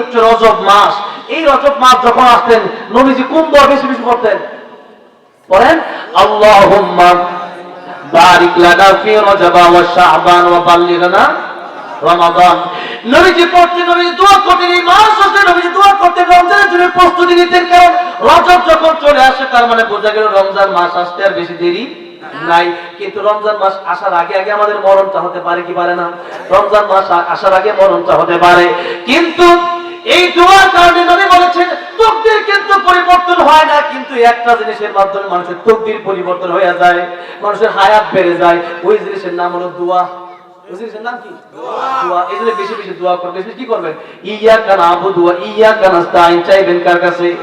হচ্ছে রজব মাস। এই রজব মাস যখন আসতেন, নবীজি কোন দোয়া বেশি বেশি করতেন? পড়েন আল্লাহুম্মা বারিক লানা ফি রজব ওয়া ওয়া বাল্লিগনা রমাদান। নবীজি নবীজি দোয়া করতেন, এই মাস নবীজি দোয়া করতেন, রমজানের জন্য প্রস্তুতি নিতেন, কারণ রজব যখন চলে আসে, তার মানে বোঝা গেল রমজান মাস আসতে আর বেশি দেরি নাই। কিন্তু রমজান মাস আসার আগে আগে আমাদের মরণটা হতে পারে কি পারে না? রমজান মাস আসার আগে মরণটা হতে পারে। কিন্তু এই দোয়ার কারণে নবী বলেছেন তকদির কিন্তু পরিবর্তন হয় না কিন্তু একটা জিনিসের মাধ্যমে মানুষের তকদির পরিবর্তন হয়ে যায় মানুষের হায়াত বেড়ে যায়। ওই জিনিসের নাম হলো দোয়া। ওই জিনিসের নাম কি? দোয়া। এই জন্য বেশি বেশি দোয়া করবেন কি ইয়া কানা আবু দোয়া ইয়া কানা স্তাইন চাইবেন কার কাছে?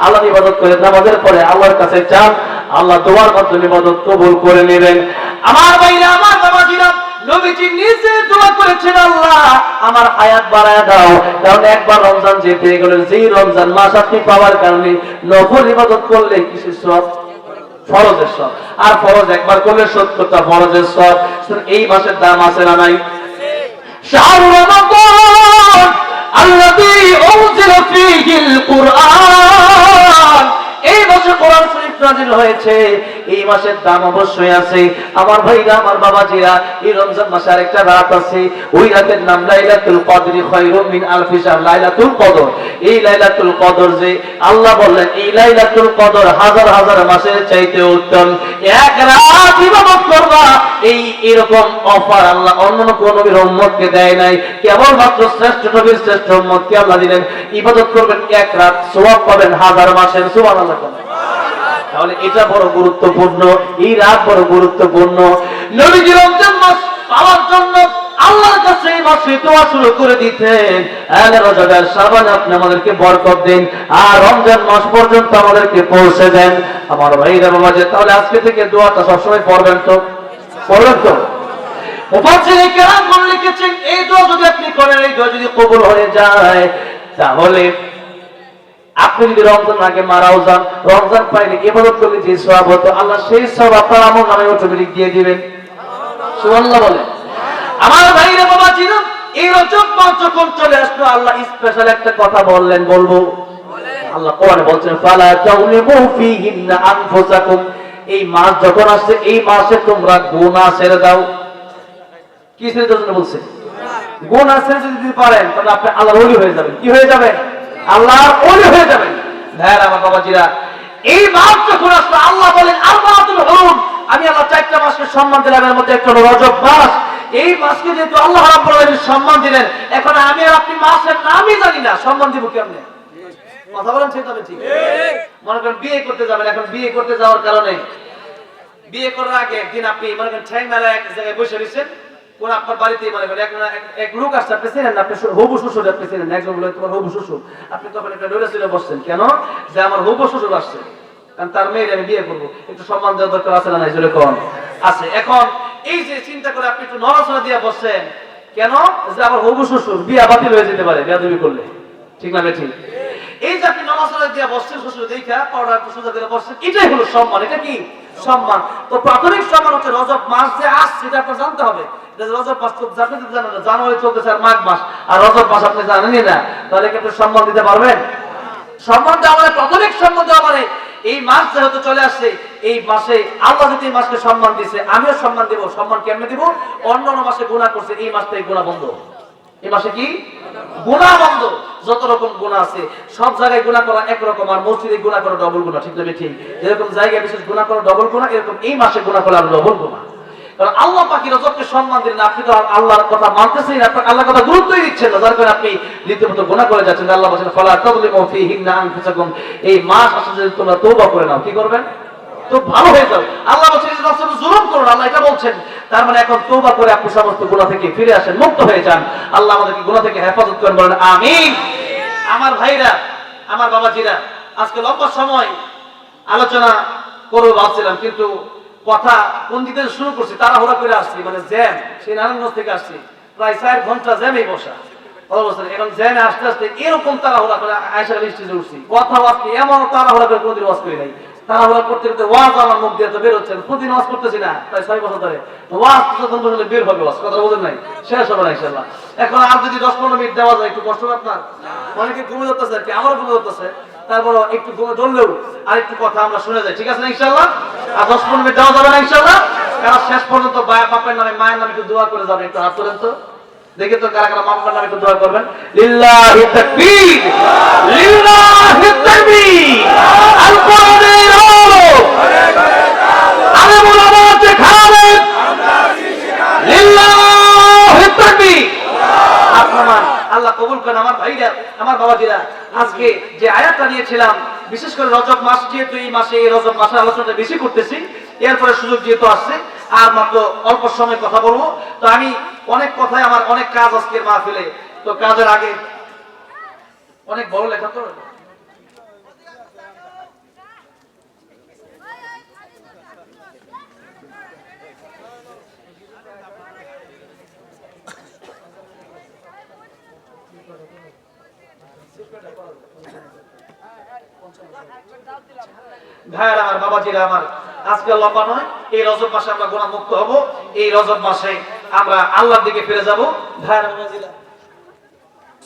আল্লাহ ইবাদত করে নামাজের পরে আল্লাহর কাছে চান আল্লাহ দোয়ার মাধ্যমে ইবাদত কবুল করে নেবেন। আমার ভাইরা আমার বাবাজিরা নবীজি নিজে দোয়া করেছেন, আল্লাহ, আমার হায়াত বাড়ায় দাও। কারণ একবার রমজান যে পেয়ে গেলেন, যেই রমজান মাস আপনি পাওয়ার কারণে নফল ইবাদত করলে কিসের সব? ফরজের সব। আর ফরজ একবার করলে সত্তরটা ফরজের সব। এই মাসের দাম আছে না নাই? শাহরু রমাদান আল্লাযী উনজিলা ফীহিল কুরআন। এই মাসে কোরআন শরীফ নাযিল হয়েছে। এই মাসের দাম অবশ্যই আছে। আমার ভাইরা, আমার বাবাজিরা, এই রমজান মাসে আরেকটা রাত আছে। ওই রাতের নাম লাইলাতুল কদরি খায়রুম মিন আলফি শাহর লাইলাতুল কদর। এই লাইলাতুল কদর যে আল্লাহ বললেন, এই লাইলাতুল কদর হাজার হাজার মাসের চাইতে উত্তম। এক রাত ইবাদত করবা, এই এরকম অফার আল্লাহ অন্য কোন নবীর উম্মতকে দেয় নাই। কেবল মাত্র শ্রেষ্ঠ নবীর শ্রেষ্ঠ উম্মতকে আল্লাহ দিলেন, ইবাদত করবেন এক রাত, সওয়াব পাবেন হাজার মাসের, সুবহানাল্লাহ। তাহলে এটা বড় গুরুত্বপূর্ণ, এই রাত বড় গুরুত্বপূর্ণ। নবীজি রমজান মাস পাওয়ার জন্য আল্লাহর কাছে এই মাসে দোয়া শুরু করে দিতেন। আলে রজবের আপনি আমাদেরকে বরকত দিন। আর রমজান মাস পর্যন্ত আমাদেরকে পৌঁছে দেন। আমার ভাইরা বাবা যে, তাহলে আজকে থেকে দোয়াটা সবসময় পড়বেন তো? পড়বেন তো? কেরাম লিখেছেন, এই দোয়া যদি আপনি করেন, এই দোয়া যদি কবুল হয়ে যায়, তাহলে আপনি যদি রমজান আগে মারাও যান, রমজান পাইলে ইবাদত করলে যে সওয়াব হতো, আল্লাহ সেই সওয়াব আপনার আমল নামে অটোমেটিক দিয়ে দিবেন। বলে আমার ভাইরা বাবা ছিল এই মাস যখন চলে আসলো, আল্লাহ স্পেশাল একটা কথা বললেন, বলব। আল্লাহ কোরআনে বলছেন, ফালা ফীহিন্না আনফুসাকুম। এই মাস যখন আসছে, এই মাসে তোমরা গুনাহ ছেড়ে দাও। কি ছেড়ে জন্য বলছে? গুনাহ ছেড়ে যদি পারেন, তাহলে আপনি আল্লাহর ওলি হয়ে যাবেন। কি হয়ে যাবেন আল্লাহর ওলি হয়ে যাবেন। ভাইরা আমার বাবাজিরা, এই মাস যখন আসলো, আল্লাহ বলেন, আরবাতুল হুরুম আমি আল্লাহ চারটা মাসকে সম্মান দিলাম, এর মধ্যে একটা রজব মাস। এই মাসকে যেহেতু আল্লাহ রাব্বুল সম্মান দিলেন, এখন আমি আর আপনি মাসের নামই জানি না, সম্মান দিব কেমনে? কথা বলেন ঠিক হবে ঠিক। মনে করেন বিয়ে করতে যাবেন, এখন বিয়ে করতে যাওয়ার কারণে। বিয়ে করার আগে একদিন আপনি মনে করেন ঠ্যাং মেলা এক জায়গায় বসে কোন আপনার এক লোক আসছে আপনি না, আপনি হবু শ্বশুর আপনি একজন বলে তোমার হবু শ্বশুর। আপনি তখন একটা চলে বসছেন। কেন? যে আমার হবু শ্বশুর আসছে। কারণ তার মেয়ের আমি বিয়ে করব। একটু সম্মান দেওয়ার দরকার আছে না নাই? জোরে আছে। এখন এই যে চিন্তা করে আপনি একটু নড়াচড়া দিয়ে বসছেন কেন? যে আমার হবু শ্বশুর বিয়া বাতিল হয়ে যেতে পারে বিয়া করলে। ঠিক না ঠিক এই জাতি নামাজ দিয়ে বসছেন, শ্বশুর দেখা পাউডার সোজা করে বসছেন, এটাই হলো সম্মান, এটা কি সম্মান? তো প্রাথমিক সম্মান হচ্ছে রজব মাস যে আসছে এটা আপনার জানতে হবে। জানেন জানুয়ারি আর মাঘ মাস। আর রজব আপনি সম্মান দিতে পারবেন? সম্মান দেওয়া মানে সম্মান দেওয়া মানে এই মাস যেহেতু চলে আসছে, এই মাসে এই মাসকে সম্মান আমিও সম্মান দেব। সম্মান কেমনে দিব? অন্য অন্য মাসে গুণা করছে, এই মাস থেকে গুণা বন্ধ। এই মাসে কি? গুণা বন্ধ যত রকম গুণা আছে, সব জায়গায় গুণা করা একরকম আর মসজিদে গুণা করা ডবল গুণা, ঠিক না ঠিক? যেরকম জায়গায় বিশেষ গুণা করা ডবল গুণা, এরকম এই মাসে গুণা করা ডবল গুণা। কারণ আল্লাহ পাখি রজবকে সম্মান দিলেন, আপনি তো আল্লাহর কথা মানতেছেন না, আপনার আল্লাহর কথা গুরুত্বই দিচ্ছেন না। যার কারণে আপনি রীতিমতো গুণা করে যাচ্ছেন। আল্লাহ বলছেন, ফলা তাদলিমু ফীহিন্না আনফুসাকুম। এই মাস আসলে যদি তোমরা তওবা করে নাও, কি করবেন? তো ভালো হয়ে যাও আল্লাহ বলছেন জুলুম করুন আল্লাহ এটা বলছেন। তার মানে এখন তওবা করে আপনি সমস্ত গুনাহ থেকে ফিরে আসেন, মুক্ত হয়ে যান। আল্লাহ আমাদেরকে গুনাহ থেকে হেফাজত করেন, বলেন, আমিন। আমার ভাইরা, আমার বাবাজিরা, আজকে লম্বা সময় আলোচনা করব ভাবছিলাম, কিন্তু কথা কোন দিক থেকে শুরু করছি তারা তাড়াহুড়া করে আসছি মানে জ্যাম, সেই নারায়ণগঞ্জ থেকে আসছি। প্রায় চার ঘণ্টা জ্যামেই বসা। এখন জ্যামে আসতে আসতে এরকম তাড়াহুড়া করে আয়সা স্টেজে উঠছি। কথা বার্তা এমন তারা তাড়াহুড়া করে কোনোদিন ওয়াজ করি নাই। করতে দিয়ে শেষ হবে শুনে যাই, ঠিক আছে না দশ পনেরো মিনিট দেওয়া যাবে না শেষ পর্যন্ত বাপের নামে, মায়ের নামে একটু দোয়া করে যাবেন একটু হাত তোলেন তো। দেখে তো কারা কারা মামার নামে একটু দোয়া করবেন আল কোরআনের আলো আলেমুল আমাতে খালেদ লিল্লাহি তাকবীর আল্লাহ কবুল করেন আমার ভাইরা, আমার বাবাজিরা। আজকে যে আয়াতটা নিয়েছিলাম, বিশেষ করে রজব মাস, যেহেতু এই মাসে, এই রজব মাসের আলোচনাটা বেশি করতেছি, এরপরে সুযোগ যেহেতু আসছে, আর মাত্র অল্প সময় কথা বলব। তো আমি অনেক কথায় আমার অনেক কাজ আসছে মা ফেলে তো কাজের আগে অনেক বড় লেখা তো ভাইয়ার আমার বাবাজিরা আমার, আজকে লম্বা নয়, এই রজব মাসে আমরা গোনা মুক্ত হব, এই রজব মাসে আমরা আল্লাহর দিকে ফিরে যাব। ভাইয়ারা,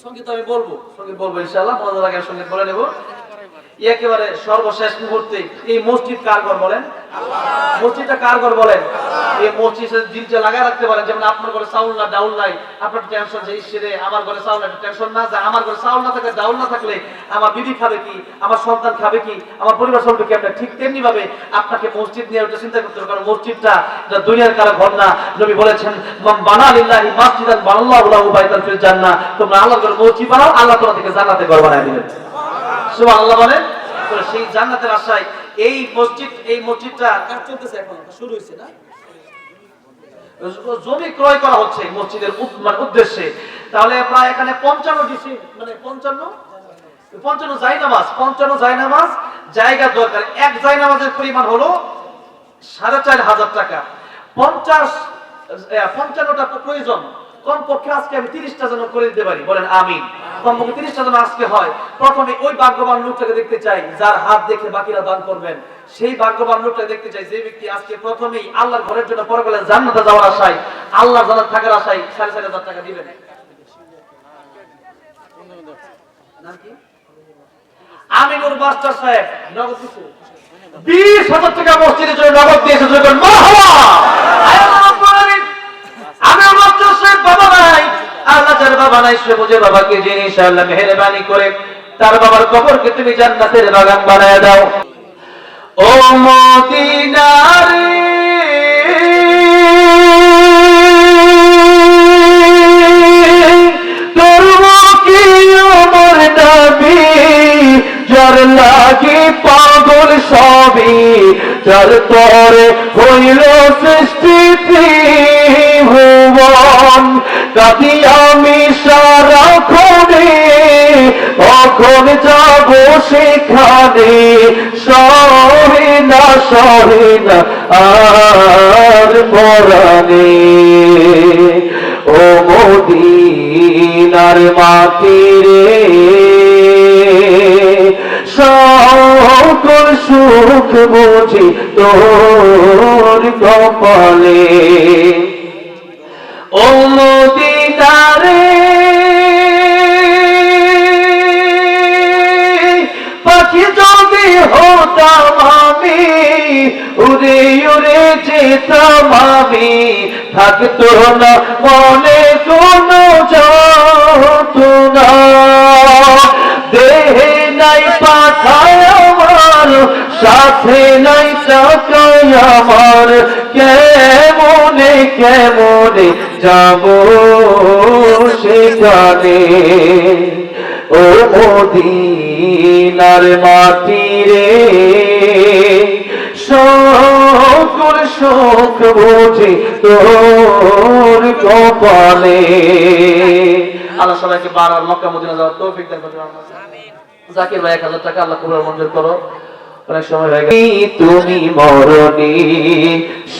সংগীত আমি বলব, সংগীত বলব ইনশাআল্লাহ মনে আগে সংগীত বলে নেব। একেবারে সর্বশেষ মুহূর্তে এই মসজিদ কারগর বলেন? মসজিদটা কারগর বলেন? এই মসজিদে দিনটা লাগায় রাখতে পারেন, যেমন আপনার ঘরে চাউল না, ডাউল নাই, আপনার টেনশন যে ইসরে আমার ঘরে চাউল না টেনশন না যে আমার ঘরে চাউল না থাকলে ডাউল না থাকলে আমার বিবি খাবে কি, আমার সন্তান খাবে কি, আমার পরিবার চলবে কি আপনার ঠিক তেমনি ভাবে আপনাকে মসজিদ নিয়ে ওটা চিন্তা করতে হবে, কারণ মসজিদটা এটা দুনিয়ার কারও ঘর না। নবী বলেছেন, মান বানা লিল্লাহি মাসজিদান বানাল্লাহু লাহু বাইতান ফিল জান্নাহ। তোমরা আল্লাহর ঘরে মসজিদ বানাও, আল্লাহ তোমাদেরকে জান্নাতে ঘর বানায় দিবেন। সুবহানাল্লাহ বলেন। তো সেই জান্নাতের আশায় এই মসজিদ, এই মসজিদটা কাজ চলতেছে এখন? শুরু হয়েছে না? জমি ক্রয় করা হচ্ছে মসজিদের মানে উদ্দেশ্যে। তাহলে প্রায় এখানে পঞ্চান্ন ডিসি মানে পঞ্চান্ন? পঞ্চান্ন জায়নামাজ পঞ্চান্ন জায়নামাজ, জায়গা দরকার। এক জায়নামাজের পরিমাণ হলো সাড়ে চার হাজার টাকা। পঞ্চাশ পঞ্চান্নটা প্রয়োজন। কমপক্ষে আজকে আমি তিরিশটা যেন করে দিতে পারি। বলেন, আমিন। কমপক্ষে তিরিশটা যেন আজকে হয়। প্রথমে ওই ভাগ্যবান লোকটাকে দেখতে চাই, যার হাত দেখে বাকিরা দান করবেন। সেই ভাগ্যবান লোকটাকে দেখতে চাই, যে ব্যক্তি আজকে প্রথমেই আল্লাহর ঘরের জন্য পরে গেলেন জান্নাতে যাওয়ার আশায়, আল্লাহর জান্নাত থাকার আশায় সাড়ে চার হাজার টাকা দিবেন। নাম কি? আমিনুর মাস্টার সাহেব, নগদ দিছে বিশ হাজার টাকা মসজিদের জন্য নগদ দিয়েছে সাহেব বাবা নাই। আল্লাহ যার বাবা নাই, সে বুঝে বাবাকে জেনে ইনশাআল্লাহ মেহেরবানি করে তার বাবার কবরকে তুমি জান্নাতের বাগান বানায় দাও। ও মদিনারে যার লাগি পাগল সবই, যার তরে হইল সৃষ্টি ভুবন কাটি আমি সারা খনে, কখন যাব সেখানে? সহে না সহে না, আর মরানে ও মদিনার মাটি রে, সকল সুখ বুঝি তোর কপালে। ও পাখি যদি হতাম আমি, উড়ে উড়ে যেতাম আমি, থাকতো না, মনে কোনো যন্ত্রণা। দেহে নাই আমার সাথে নাই টাকায় আমার কেমনে কেমনে যাব সেখানে? ও মদিনার মাটি রে সকল শোক বোঝে তোর কপালে। আল্লাহ সবাইকে বারবার মক্কা মদিনা যাওয়ার তৌফিক দান করুন। জাকির ভাই এক হাজার টাকা আল্লাহ কবুল মঞ্জুর করো। তুমি মরণি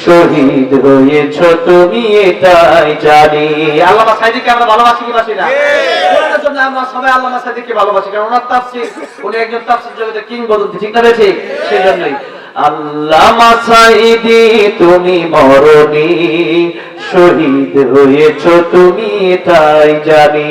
শহীদ হয়েছ তুমি এটাই জানি। আল্লাহ সাইদিকে আমরা ভালোবাসি কি বাসি না? জন্য আমরা সবাই আল্লামা সাদিককে ভালোবাসি কারণ ওনার তাফসীর উনি একজন তাফসীর জগতের কিংবদন্তি ঠিক না বেশি সেই জন্যই আল্লামা সাইদি তুমি মরণি শহীদ হয়েছ তুমি তাই জানি।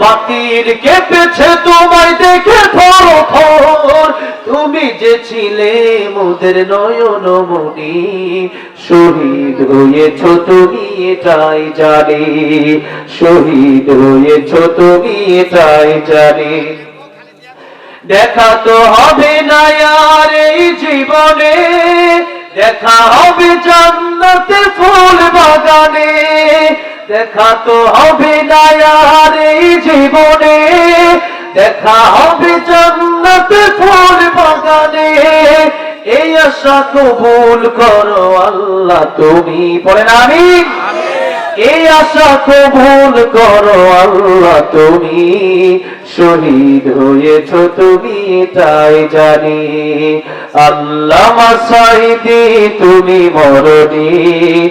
বাতিল কেঁপেছে তোমায় দেখে তুমি যে ছিলে মোদের নয়ন মনি শহীদ হয়েছ তুমি এটাই জানি। শহীদ হয়েছ তুমি এটাই জানি। দেখা তো হবে না আর এই জীবনে, দেখা হবে জান্নাতে ফুল বাগানে। দেখা তো হবে না আর এই জীবনে, দেখা হবে জান্নাতে ফুল বাগানে। এই আশা কবুল করো আল্লাহ তুমি। পড়েন আমি এই আশা কবুল করো আল্লাহ তুমি। শহীদ হয়েছ তুমি, তাই জানি। আল্লাহ মাসাইদি, তুমি মরণি।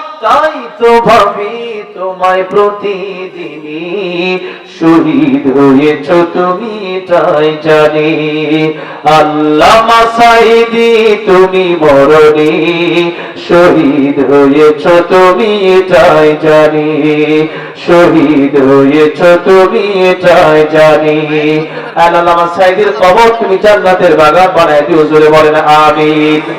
ভাবি তোমায় প্রতিদিনই। শহীদ হয়েছ তুমি, তাই জানি। তুমি শহীদ হয়েছ তুমি, তাই জানি। শহীদ হয়েছ তুমি, তাই জানি। আল্লাহ মাসাইদির কবর তুমি জান্নাতের বাগান বানায় দিও, জোরে বলেন, আমিন।